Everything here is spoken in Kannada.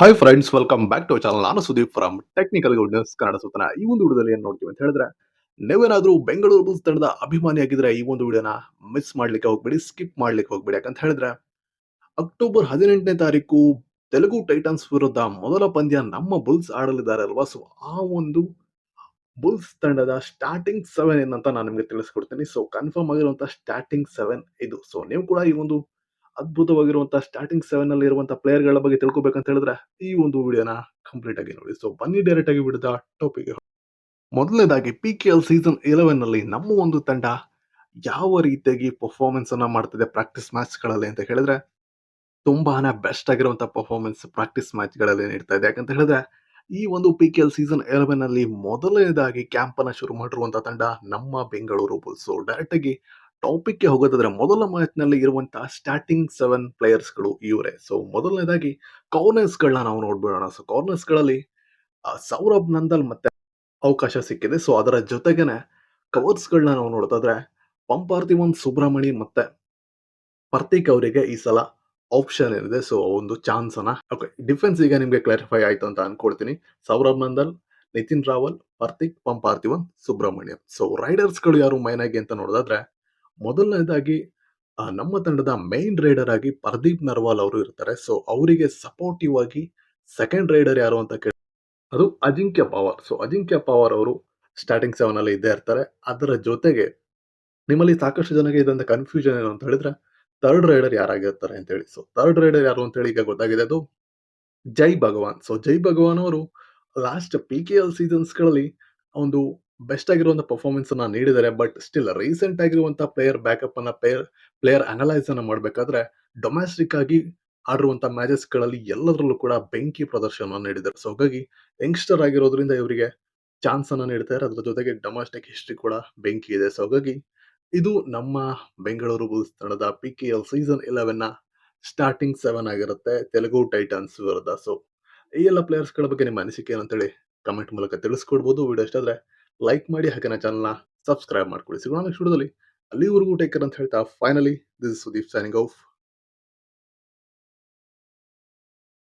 Hi friends welcome back to channel ನಾನು Sudeep from technical goodness Kannada ಸುತ್ತನ ಈ ಒಂದು ವಿಡಿಯೋದಲ್ಲಿ ಏನು ನೋಡ್ತೀವಿ ಅಂತ ಹೇಳಿದ್ರೆ, ನೀವೇನಾದ್ರೂ ಬೆಂಗಳೂರು ಬುಲ್ಸ್ ತಂಡದ ಅಭಿಮಾನಿ ಆಗಿದ್ರೆ ಈ ಒಂದು ವಿಡಿಯೋನ ಮಿಸ್ ಮಾಡ್ಲಿಕ್ಕೆ ಹೋಗ್ಬೇಡಿ ಸ್ಕಿಪ್ ಮಾಡ್ಲಿಕ್ಕೆ ಹೋಗ್ಬೇಡಿ ಯಾಕಂತ ಹೇಳಿದ್ರೆ ಅಕ್ಟೋಬರ್ ಹದಿನೆಂಟನೇ ತಾರೀಕು ತೆಲುಗು ಟೈಟನ್ಸ್ ವಿರುದ್ಧ ಮೊದಲ ಪಂದ್ಯ ನಮ್ಮ ಬುಲ್ಸ್ ಆಡಲಿದ್ದಾರೆ ಅಲ್ವಾ? ಸೊ ಆ ಒಂದು ಬುಲ್ಸ್ ತಂಡದ ಸ್ಟಾರ್ಟಿಂಗ್ ಸೆವೆನ್ ಏನಂತ ನಾನು ನಿಮಗೆ ತಿಳಿಸ್ಕೊಡ್ತೀನಿ. ಸೊ ಕನ್ಫರ್ಮ್ ಆಗಿರುವಂತಹ ಸ್ಟಾರ್ಟಿಂಗ್ ಸೆವೆನ್ ಇದು. ಸೊ ನೀವು ಕೂಡ ಈ ಒಂದು ಅದ್ಭುತವಾಗಿರುವಂತಹ ಸ್ಟಾರ್ಟಿಂಗ್ ಸೆವೆನ್ ಅಲ್ಲಿ ಇರುವಂತಹ ಪ್ಲೇಯರ್ಗಳ ಬಗ್ಗೆ ತಿಳ್ಕೊಬೇಕಂತ ಹೇಳಿದ್ರೆ ಈ ಒಂದು ವಿಡಿಯೋನ ಕಂಪ್ಲೀಟ್ ಆಗಿ ನೋಡಿ. ಸೊ ಬನ್ನಿ ಡೈರೆಕ್ಟ್ ಆಗಿ ಬಿಡಿದ ಟಾಪಿಕ್ ಮೊದಲನೇದಾಗಿ ಪಿ ಕೆ ಎಲ್ ಸೀಸನ್ ಇಲೆವೆನ್ನಲ್ಲಿ ನಮ್ಮ ಒಂದು ತಂಡ ಯಾವ ರೀತಿಯಾಗಿ ಪರ್ಫಾರ್ಮೆನ್ಸ್ ಅನ್ನ ಮಾಡ್ತಿದೆ ಪ್ರಾಕ್ಟೀಸ್ ಮ್ಯಾಚ್ಗಳಲ್ಲಿ ಅಂತ ಹೇಳಿದ್ರೆ ತುಂಬಾನೇ ಬೆಸ್ಟ್ ಆಗಿರುವಂತಹ ಪರ್ಫಾರ್ಮೆನ್ಸ್ ಪ್ರಾಕ್ಟೀಸ್ ಮ್ಯಾಚ್ಗಳಲ್ಲಿ ನೀಡ್ತಾ ಇದೆ. ಯಾಕಂತ ಹೇಳಿದ್ರೆ ಈ ಒಂದು P K L season eleven ಅಲ್ಲಿ ಮೊದಲನೇದಾಗಿ ಕ್ಯಾಂಪ್ ಅನ್ನ ಶುರು ಮಾಡಿರುವಂತಹ ತಂಡ ನಮ್ಮ ಬೆಂಗಳೂರು ಬುಲ್ಸ್ ಡೈರೆಕ್ಟ್ ಆಗಿ ಟಾಪಿಕ್ಗೆ ಹೋಗೋದಾದ್ರೆ ಮೊದಲ ಮ್ಯಾಚ್ನಲ್ಲಿ ಇರುವಂತಹ ಸ್ಟಾರ್ಟಿಂಗ್ ಸೆವೆನ್ ಪ್ಲೇಯರ್ಸ್ಗಳು ಇವರೇ. ಸೊ ಮೊದಲನೇದಾಗಿ ಕಾರ್ನರ್ಸ್ ಗಳನ್ನ ನಾವು ನೋಡ್ಬಿಡೋಣ. ಸೊ ಕಾರ್ನರ್ಸ್ಗಳಲ್ಲಿ ಆ, ಸೌರಭ್ ನಂದಲ್ ಮತ್ತೆ ಅವಕಾಶ ಸಿಕ್ಕಿದೆ. ಸೊ ಅದರ ಜೊತೆಗೇನೆ ಕವರ್ಸ್ ಗಳನ್ನ ನಾವು ನೋಡೋದಾದ್ರೆ ಪಂಪಾರ್ತಿವನ್ ಸುಬ್ರಹ್ಮಣಿ ಮತ್ತೆ ಪರ್ತಿಕ್ ಅವರಿಗೆ ಈ ಸಲ ಆಪ್ಷನ್ ಏನಿದೆ. ಸೊ ಒಂದು ಚಾನ್ಸ್ ಅನ್ನ. ಓಕೆ ಡಿಫೆನ್ಸ್ ಈಗ ನಿಮ್ಗೆ ಕ್ಲಾರಿಫೈ ಆಯ್ತು ಅಂತ ಅನ್ಕೊಳ್ತೀನಿ. ಸೌರಭ್ ನಂದಲ್ ನಿತಿನ್ ರಾವಲ್ ಪರ್ತಿಕ್ ಪಂಪಾರ್ತಿವನ್ ಸುಬ್ರಹ್ಮಣ್ಯಂ. ಸೊ ರೈಡರ್ಸ್ಗಳು ಯಾರು ಮೈನಾಗಿ ಅಂತ ನೋಡೋದಾದ್ರೆ ಮೊದಲನೇದಾಗಿ ನಮ್ಮ ತಂಡದ ಮೇನ್ ರೈಡರ್ ಆಗಿ ಪರ್ದೀಪ್ ನರ್ವಾಲ್ ಅವರು ಇರ್ತಾರೆ. ಸೊ ಅವರಿಗೆ ಸಪೋರ್ಟಿವ್ ಆಗಿ ಸೆಕೆಂಡ್ ರೈಡರ್ ಯಾರು ಅಂತ ಕೇಳಿ, ಅದು ಅಜಿಂಕ್ಯ ಪವಾರ್. ಸೊ ಅಜಿಂಕ್ಯ ಪವಾರ್ ಅವರು ಸ್ಟಾರ್ಟಿಂಗ್ ಸೆವೆನ್ ಅಲ್ಲಿ ಇದ್ದೇ ಇರ್ತಾರೆ. ಅದರ ಜೊತೆಗೆ ನಿಮ್ಮಲ್ಲಿ ಸಾಕಷ್ಟು ಜನಕ್ಕೆ ಇದಂತ ಕನ್ಫ್ಯೂಷನ್ ಏನು ಅಂತ ಹೇಳಿದ್ರೆ ಥರ್ಡ್ ರೈಡರ್ ಯಾರಾಗಿರ್ತಾರೆ ಅಂತ ಹೇಳಿ. ಸೊ ಥರ್ಡ್ ರೈಡರ್ ಯಾರು ಅಂತ ಹೇಳಿ ಈಗ ಗೊತ್ತಾಗಿದೆ. ಅದು ಜೈ ಭಗವಾನ್. ಸೊ ಜೈ ಭಗವಾನ್ ಅವರು ಲಾಸ್ಟ್ ಪಿ ಕೆ ಎಲ್ ಸೀಸನ್ಸ್ಗಳಲ್ಲಿ ಒಂದು ಬೆಸ್ಟ್ ಆಗಿರುವಂಥ ಪರ್ಫಾರ್ಮೆನ್ಸ್ ಅನ್ನ ನೀಡಿದ್ದಾರೆ. ಬಟ್ ಸ್ಟಿಲ್ ರೀಸೆಂಟ್ ಆಗಿರುವಂತಹ ಪ್ಲೇಯರ್ ಬ್ಯಾಕಪ್ ಅನ್ನ ಪ್ಲೇಯರ್ ಪ್ಲೇಯರ್ ಅನಲೈಸ್ ಅನ್ನ ಮಾಡಬೇಕಾದ್ರೆ ಡೊಮ್ಯಾಸ್ಟಿಕ್ ಆಗಿ ಆಡಿರುವಂತ ಮ್ಯಾಚಸ್ಗಳಲ್ಲಿ ಎಲ್ಲದರಲ್ಲೂ ಕೂಡ ಬೆಂಕಿ ಪ್ರದರ್ಶನ ನೀಡಿದ್ದಾರೆ. ಸೊ ಹಾಗಾಗಿ ಯಂಗ್ಸ್ಟರ್ ಆಗಿರೋದ್ರಿಂದ ಇವರಿಗೆ ಚಾನ್ಸ್ ಅನ್ನ ನೀಡ್ತಾರೆ ಅದರ ಜೊತೆಗೆ ಡೊಮ್ಯಾಸ್ಟಿಕ್ ಹಿಸ್ಟ್ರಿ ಕೂಡ ಬೆಂಕಿ ಇದೆ. ಸೊ ಹಾಗಾಗಿ ಇದು ನಮ್ಮ ಬೆಂಗಳೂರು ಬುಲ್ಸ್ ತಂಡದ ಪಿ ಕೆ ಎಲ್ ಸೀಸನ್ ಇಲೆವೆನ್ನ ಸ್ಟಾರ್ಟಿಂಗ್ ಸೆವೆನ್ ಆಗಿರುತ್ತೆ. ತೆಲುಗು ಟೈಟನ್ಸ್ ವಿರುದ್ಧ. ಸೊ ಈ ಎಲ್ಲ ಪ್ಲೇಯರ್ಸ್ಗಳ ಬಗ್ಗೆ ನಿಮ್ಮ ಅನಿಸಿಕೆ ಏನಂತೇಳಿ ಕಮೆಂಟ್ ಮೂಲಕ ತಿಳಿಸ್ಕೊಡ್ಬೋದು. ವಿಡಿಯೋ ಇಷ್ಟ ಲೈಕ್ ಮಾಡಿ ಹಾಗೆ ನನ್ನ ಚಾನಲ್ನ ಸಬ್ಸ್ಕ್ರೈಬ್ ಮಾಡ್ಕೊಳ್ಳಿ. ಸಿಗೋಣ ನೆಕ್ಸ್ಟ್ ವಿಡಿಯೋದಲ್ಲಿ ಅಲ್ಲಿವರೆಗೂ ಟೇಕರ್ ಅಂತ ಹೇಳ್ತಾ finally this Sudeep signing off